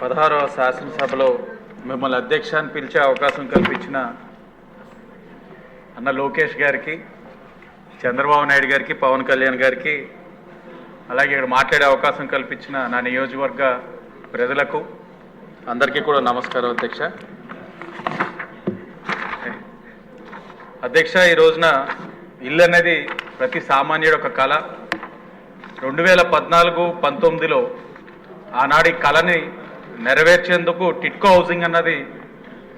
పదహారవ శాసనసభలో మిమ్మల్ని అధ్యక్షాన్ని పిలిచే అవకాశం కల్పించిన అన్న లోకేష్ గారికి చంద్రబాబు నాయుడు గారికి పవన్ కళ్యాణ్ గారికి అలాగే ఇక్కడ మాట్లాడే అవకాశం కల్పించిన నా నియోజకవర్గ ప్రజలకు అందరికీ కూడా నమస్కారం అధ్యక్ష. అధ్యక్ష ఈ రోజున ఇల్లు అనేది ప్రతి సామాన్యుడు ఒక కళ. రెండు వేల పద్నాలుగు పంతొమ్మిదిలో ఆనాడి కళని నెరవేర్చేందుకు టిట్కో హౌసింగ్ అన్నది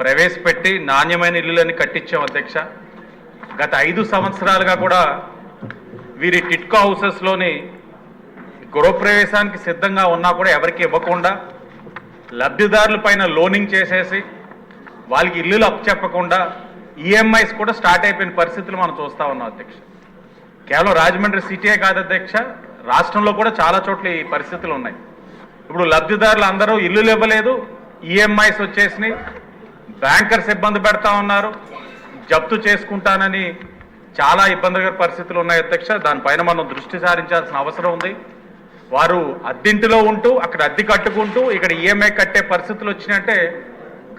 ప్రవేశపెట్టి నాణ్యమైన ఇల్లులని కట్టించాం అధ్యక్ష. గత ఐదు సంవత్సరాలుగా కూడా వీరి టిట్కో హౌసెస్లోని గృహప్రవేశానికి సిద్ధంగా ఉన్నా కూడా ఎవరికి ఇవ్వకుండా లబ్ధిదారుల పైన లోనింగ్ చేసేసి వాళ్ళకి ఇల్లులు అప్పచెప్పకుండా ఈఎంఐస్ కూడా స్టార్ట్ అయిపోయిన పరిస్థితులు మనం చూస్తా ఉన్నాం అధ్యక్ష. కేవలం రాజమండ్రి సిటీయే కాదు అధ్యక్ష రాష్ట్రంలో కూడా చాలా చోట్ల ఈ పరిస్థితులు ఉన్నాయి. ఇప్పుడు లబ్ధిదారులు అందరూ ఇల్లులు ఇవ్వలేదు ఈఎంఐస్ వచ్చేసినాయి బ్యాంకర్స్ ఇబ్బంది పెడతా ఉన్నారు జప్తు చేసుకుంటానని చాలా ఇబ్బందికర పరిస్థితులు ఉన్నాయి అధ్యక్ష. దానిపైన మనం దృష్టి సారించాల్సిన అవసరం ఉంది. వారు అద్దింటిలో ఉంటూ అక్కడ అద్దె కట్టుకుంటూ ఇక్కడ ఈఎంఐ కట్టే పరిస్థితులు వచ్చినాయంటే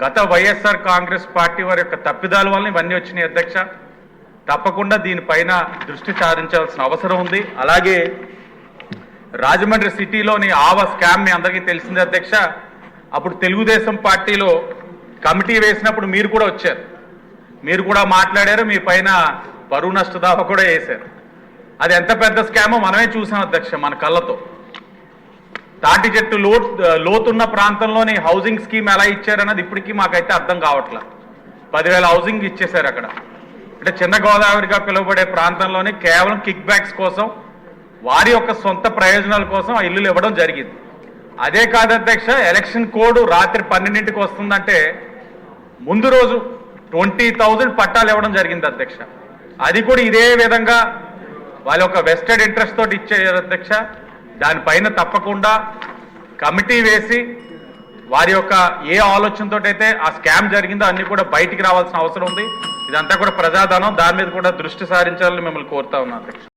గత వైఎస్ఆర్ కాంగ్రెస్ పార్టీ వారి యొక్క తప్పిదాల వల్ల ఇవన్నీ వచ్చినాయి అధ్యక్ష. తప్పకుండా దీనిపైన దృష్టి సారించాల్సిన అవసరం ఉంది. అలాగే రాజమండ్రి సిటీలోని ఆవ స్కామ్ మీ అందరికీ తెలిసింది అధ్యక్ష. అప్పుడు తెలుగుదేశం పార్టీలో కమిటీ వేసినప్పుడు మీరు కూడా వచ్చారు. మీరు కూడా మాట్లాడారు మీ పైన బరువు నష్ట దావా కూడా వేశారు. అది ఎంత పెద్ద స్కామో మనమే చూసాం అధ్యక్ష మన కళ్ళతో. తాటి చెట్టు లో లోతున్న ప్రాంతంలోని హౌసింగ్ స్కీమ్ ఎలా ఇచ్చారన్నది ఇప్పటికీ మాకైతే అర్థం కావట్లా. పదివేల హౌసింగ్ ఇచ్చేశారు అక్కడ. అంటే చిన్న గోదావరిగా పిలువబడే ప్రాంతంలోని కేవలం కిక్ బ్యాక్స్ కోసం వారి యొక్క సొంత ప్రయోజనాల కోసం ఆ ఇల్లులు ఇవ్వడం జరిగింది. అదే కాదు అధ్యక్ష ఎలక్షన్ కోడ్ రాత్రి పన్నెండింటికి వస్తుందంటే ముందు రోజు ట్వంటీ థౌజండ్ పట్టాలు ఇవ్వడం జరిగింది అధ్యక్ష. అది కూడా ఇదే విధంగా వాళ్ళ యొక్క వెస్టెడ్ ఇంట్రెస్ట్ తోటి ఇచ్చారు అధ్యక్ష. దానిపైన తప్పకుండా కమిటీ వేసి వారి యొక్క ఏ ఆలోచనతో అయితే ఆ స్కామ్ జరిగిందో అన్ని కూడా బయటికి రావాల్సిన అవసరం ఉంది. ఇదంతా కూడా ప్రజాధనం దాని మీద కూడా దృష్టి సారించాలని మిమ్మల్ని కోరుతా ఉన్నాను అధ్యక్ష.